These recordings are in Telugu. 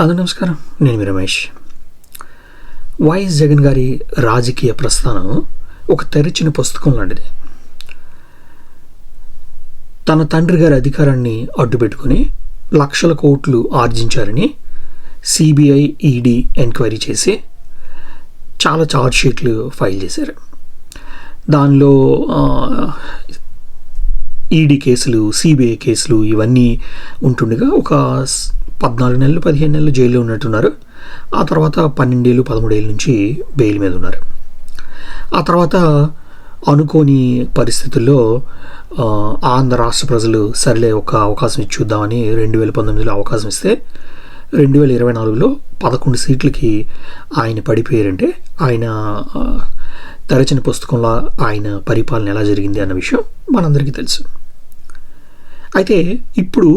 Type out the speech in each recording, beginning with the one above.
అందరూ నమస్కారం. నేను మీ రమేష్. వైఎస్ జగన్ గారి రాజకీయ ప్రస్థానం ఒక తెరిచిన పుస్తకం లాంటిది. తన తండ్రి గారి అధికారాన్ని అడ్డుపెట్టుకుని లక్షల కోట్లు ఆర్జించారని సిబిఐ ఈడీ ఎంక్వైరీ చేసి చాలా ఛార్జ్ షీట్లు ఫైల్ చేశారు. దానిలో ఈడీ కేసులు సిబిఐ కేసులు ఇవన్నీ ఉంటుండగా ఒక పద్నాలుగు నెలలు పదిహేను నెలలు జైల్లో ఉన్నట్టున్నారు. ఆ తర్వాత పన్నెండేళ్ళు పదమూడేళ్ళ నుంచి బెయిల్ మీద ఉన్నారు. ఆ తర్వాత అనుకోని పరిస్థితుల్లో ఆంధ్ర రాష్ట్ర ప్రజలు సరిలే ఒక అవకాశం ఇచ్చి చూద్దామని రెండు వేల పంతొమ్మిదిలో అవకాశం ఇస్తే రెండు వేల ఇరవై నాలుగులో పదకొండు సీట్లకి ఆయన పడిపోయారంటే ఆయన తెరచిన పుస్తకంలో ఆయన పరిపాలన ఎలా జరిగింది అన్న విషయం మనందరికీ తెలుసు. అయితే ఇప్పుడు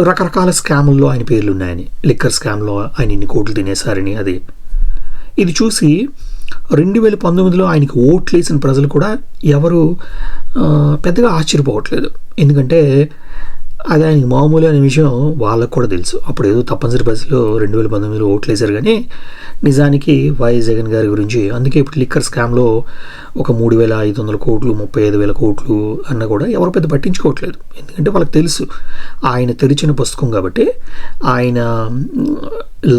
రకరకాల స్కాముల్లో ఆయన పేర్లు ఉన్నాయని లిక్కర్ స్కామ్లో ఆయన ఇన్ని కోట్లు తినేశారని అది. ఇది చూసి రెండు వేల పంతొమ్మిదిలో ఆయనకి ఓట్లు వేసిన ప్రజలు కూడా ఎవరు పెద్దగా ఆశ్చర్యపోవట్లేదు. ఎందుకంటే అది ఆయనకి మామూలు అనే విషయం వాళ్ళకు కూడా తెలుసు. అప్పుడు ఏదో తప్పనిసరి పరిస్థితిలో రెండు వేల పంతొమ్మిదిలో ఓట్లు వేశారు కానీ నిజానికి వైఎస్ జగన్ గారి గురించి అందుకే ఇప్పుడు లిక్కర్ స్కామ్లో ఒక మూడు వేల ఐదు వందల కోట్లు ముప్పై ఐదు వేల కోట్లు అన్న కూడా ఎవరు పెద్ద పట్టించుకోవట్లేదు. ఎందుకంటే వాళ్ళకి తెలుసు ఆయన తెరిచిన పుస్తకం కాబట్టి ఆయన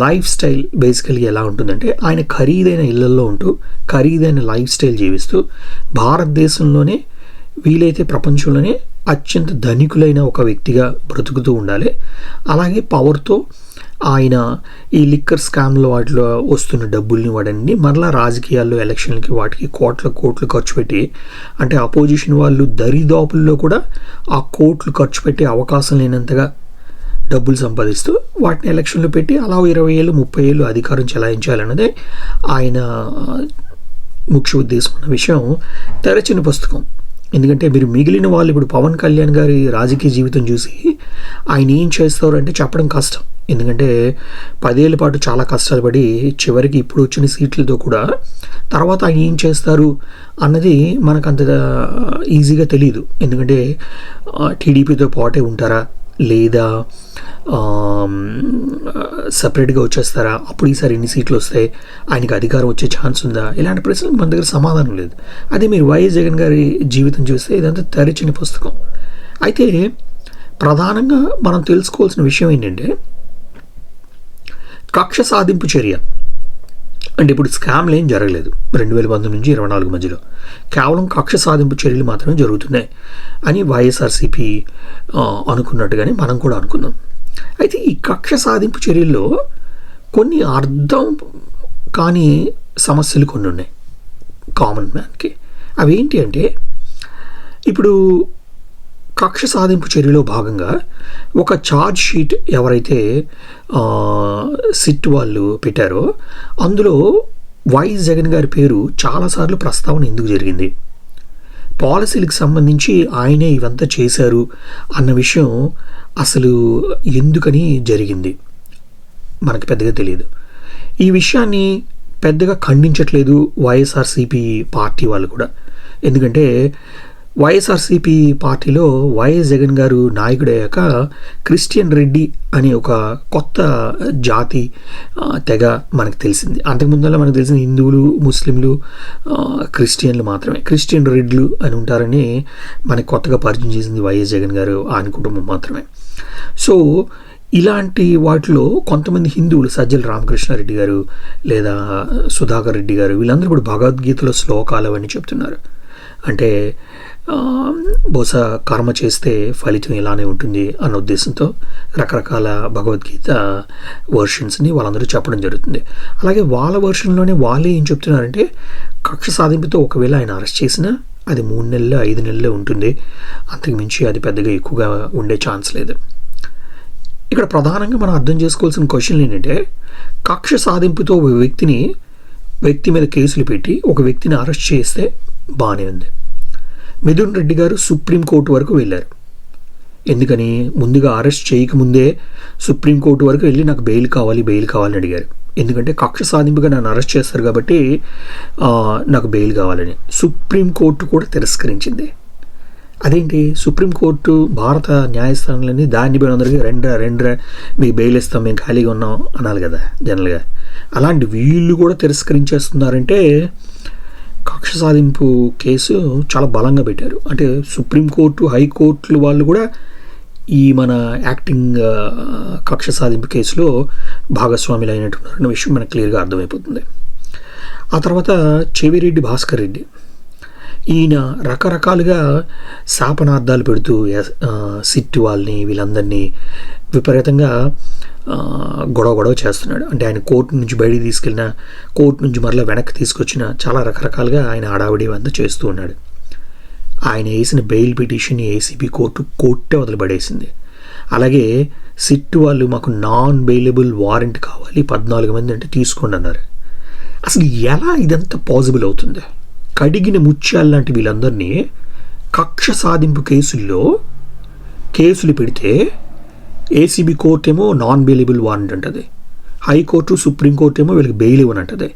లైఫ్ స్టైల్ బేసికల్గా ఎలా ఉంటుందంటే ఆయన ఖరీదైన ఇళ్ళల్లో ఉంటూ ఖరీదైన లైఫ్ స్టైల్ జీవిస్తూ భారతదేశంలోనే వీలైతే ప్రపంచంలోనే అత్యంత ధనికులైన ఒక వ్యక్తిగా బ్రతుకుతూ ఉండాలి. అలాగే పవర్తో ఆయన ఈ లిక్కర్ స్కామ్లో వాటిలో వస్తున్న డబ్బుల్ని వాడన్ని మరలా రాజకీయాల్లో ఎలక్షన్లకి వాటికి కోట్ల కోట్లు ఖర్చు పెట్టి అంటే అపోజిషన్ వాళ్ళు దరిదాపుల్లో కూడా ఆ కోట్లు ఖర్చు పెట్టే అవకాశం లేనంతగా డబ్బులు సంపాదిస్తూ వాటిని ఎలక్షన్లో పెట్టి అలా ఇరవై ఏళ్ళు ముప్పై ఏళ్ళు అధికారం చెలాయించాలన్నదే ఆయన ముఖ్య ఉద్దేశం అన్న విషయం తెరచిన పుస్తకం. ఎందుకంటే మీరు మిగిలిన వాళ్ళు ఇప్పుడు పవన్ కళ్యాణ్ గారి రాజకీయ జీవితం చూసి ఆయన ఏం చేస్తారు అంటే చెప్పడం కష్టం. ఎందుకంటే పదేళ్ళ పాటు చాలా కష్టాలు పడి చివరికి ఇప్పుడు వచ్చిన సీట్లతో కూడా తర్వాత ఆయన ఏం చేస్తారు అన్నది మనకు అంత ఈజీగా తెలియదు ఎందుకంటే టీడీపీతో పాటే ఉంటారా? లేదా సపరేట్గా వచ్చేస్తారా? అప్పుడు ఈసారి ఎన్ని సీట్లు వస్తాయి? ఆయనకి అధికారం వచ్చే ఛాన్స్ ఉందా? ఇలాంటి ప్రశ్నలకు మన దగ్గర సమాధానం లేదు. అదే మీరు వైఎస్ జగన్ గారి జీవితం చూస్తే ఇదంతా తెరిచిన పుస్తకం. అయితే ప్రధానంగా మనం తెలుసుకోవాల్సిన విషయం ఏంటంటే కక్ష సాధింపు చర్య. అంటే ఇప్పుడు స్కామ్లు ఏం జరగలేదు. రెండు వేల పంతొమ్మిది నుంచి ఇరవై నాలుగు మధ్యలో. కేవలం కక్ష సాధింపు చర్యలు మాత్రమే జరుగుతున్నాయి అని వైఎస్ఆర్సీపీ అనుకున్నట్టుగానే మనం కూడా అనుకున్నాం. అయితే ఈ కక్ష సాధింపు చర్యల్లో కొన్ని అర్థం కాని సమస్యలు కొన్ని ఉన్నాయి. కామన్ మ్యాన్కి. అవి ఏంటి అంటే ఇప్పుడు కక్ష సాధింపు చర్యలో భాగంగా ఒక ఛార్జ్ షీట్ ఎవరైతే సిట్ వాళ్ళు పెట్టారో అందులో వైఎస్ జగన్ గారి పేరు చాలాసార్లు ప్రస్తావన ఎందుకు జరిగింది? పాలసీలకు సంబంధించి ఆయనే ఇవంతా చేశారు అన్న విషయం అసలు ఎందుకని జరిగింది? మనకి పెద్దగా తెలియదు. ఈ విషయాన్ని పెద్దగా ఖండించట్లేదు వైఎస్ఆర్సీపీ పార్టీ వాళ్ళు కూడా. ఎందుకంటే వైఎస్ఆర్సీపీ పార్టీలో వైఎస్ జగన్ గారు నాయకుడయ్యాక క్రిస్టియన్ రెడ్డి అనే ఒక కొత్త జాతి తెగ మనకు తెలిసింది. అంతకుముందలా మనకు తెలిసిన హిందువులు ముస్లింలు క్రిస్టియన్లు మాత్రమే. క్రిస్టియన్ రెడ్లు అని ఉంటారని మనకు కొత్తగా పరిచయం చేసింది వైఎస్ జగన్ గారు ఆయన కుటుంబం మాత్రమే. సో ఇలాంటి వాటిలో కొంతమంది హిందువులు సజ్జల రామకృష్ణారెడ్డి గారు లేదా సుధాకర్ రెడ్డి గారు వీళ్ళందరూ కూడా భగవద్గీతలో శ్లోకాలు అవన్నీ చెప్తున్నారు. అంటే బహుశా కర్మ చేస్తే ఫలితం ఇలానే ఉంటుంది అన్న ఉద్దేశంతో రకరకాల భగవద్గీత వర్షన్స్ని వాళ్ళందరూ చెప్పడం జరుగుతుంది. అలాగే వాళ్ళ వర్షన్లోనే వాళ్ళే ఏం చెప్తున్నారంటే కక్ష సాధింపుతో ఒకవేళ ఆయన అరెస్ట్ చేసినా అది మూడు నెలలు ఐదు నెలలే ఉంటుంది. అంతకుమించి అది పెద్దగా ఎక్కువగా ఉండే ఛాన్స్ లేదు. ఇక్కడ ప్రధానంగా మనం అర్థం చేసుకోవాల్సిన క్వశ్చన్ ఏంటంటే కక్ష సాధింపుతో ఒక వ్యక్తిని వ్యక్తి మీద కేసులు పెట్టి ఒక వ్యక్తిని అరెస్ట్ చేస్తే బాగానే ఉంది. మిథున్ రెడ్డి గారు సుప్రీంకోర్టు వరకు వెళ్ళారు. ఎందుకని? ముందుగా అరెస్ట్ చేయకముందే సుప్రీంకోర్టు వరకు వెళ్ళి నాకు బెయిల్ కావాలి బెయిల్ కావాలని అడిగారు. ఎందుకంటే కక్ష సాధింపుగా నన్ను అరెస్ట్ చేస్తారు కాబట్టి నాకు బెయిల్ కావాలని సుప్రీంకోర్టు కూడా తిరస్కరించింది. అదేంటి? సుప్రీంకోర్టు భారత న్యాయస్థానాలని దాన్ని పోయిన అందరికీ రెండు రెండు మీకు బెయిల్ ఇస్తాం మేము ఖాళీగా ఉన్నాం అనాలి కదా జనరల్గా. అలాంటి వీళ్ళు కూడా తిరస్కరించేస్తున్నారంటే కక్ష సాధింపు కేసు చాలా బలంగా పెట్టారు. అంటే సుప్రీంకోర్టు హైకోర్టులు వాళ్ళు కూడా ఈ మన యాక్టింగ్ కక్ష సాధింపు కేసులో భాగస్వాములు అయినట్టున్నారన్న విషయం మనకు క్లియర్గా అర్థమైపోతుంది. ఆ తర్వాత చెవిరెడ్డి భాస్కర్ రెడ్డి. ఈయన రకరకాలుగా శాపనార్థాలు పెడుతూ ఎస్- సిట్ వాళ్ళని వీళ్ళందరినీ విపరీతంగా గొడవ గొడవ చేస్తున్నాడు. అంటే ఆయన కోర్టు నుంచి బయటికి తీసుకెళ్ళిన కోర్టు నుంచి మరలా వెనక్కి తీసుకొచ్చిన చాలా రకరకాలుగా ఆయన హడావిడి అంతా చేస్తూ ఉన్నాడు. ఆయన వేసిన బెయిల్ పిటిషన్ ఏసీబీ కోర్టు కోర్టే వదిలిపడేసింది. అలాగే సిట్ వాళ్ళు మాకు నాన్ బెయిలబుల్ వారెంట్ కావాలి పద్నాలుగు మంది అంటే తీసుకోండి అన్నారు. అసలు ఎలా ఇదంతా పాసిబుల్ అవుతుంది? కడిగిన ముత్యాలు లాంటి వీళ్ళందరినీ కక్ష సాధింపు కేసుల్లో కేసులు పెడితే ఏసీబీ కోర్ట్ ఏమో నాన్ బెయిలబుల్ వారెంట్ అంటది హైకోర్టు సుప్రీంకోర్టు ఏమో వీళ్ళకి బెయిల్ ఇవ్వనంటది.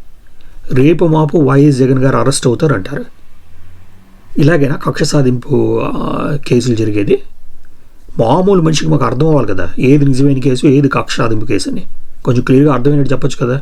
రేపు మాపు వైఎస్ జగన్ గారు అరెస్ట్ అవుతారు అంటారు ఇలాగైనా కక్ష సాధింపు కేసులు జరిగేది? మామూలు మనిషికి మాకు అర్థం అవ్వాలి కదా. ఏది నిజమైన కేసు ఏది కక్ష సాధింపు కేసు అని. కొంచెం క్లియర్గా అర్థమైనట్టు చెప్పొచ్చు కదా?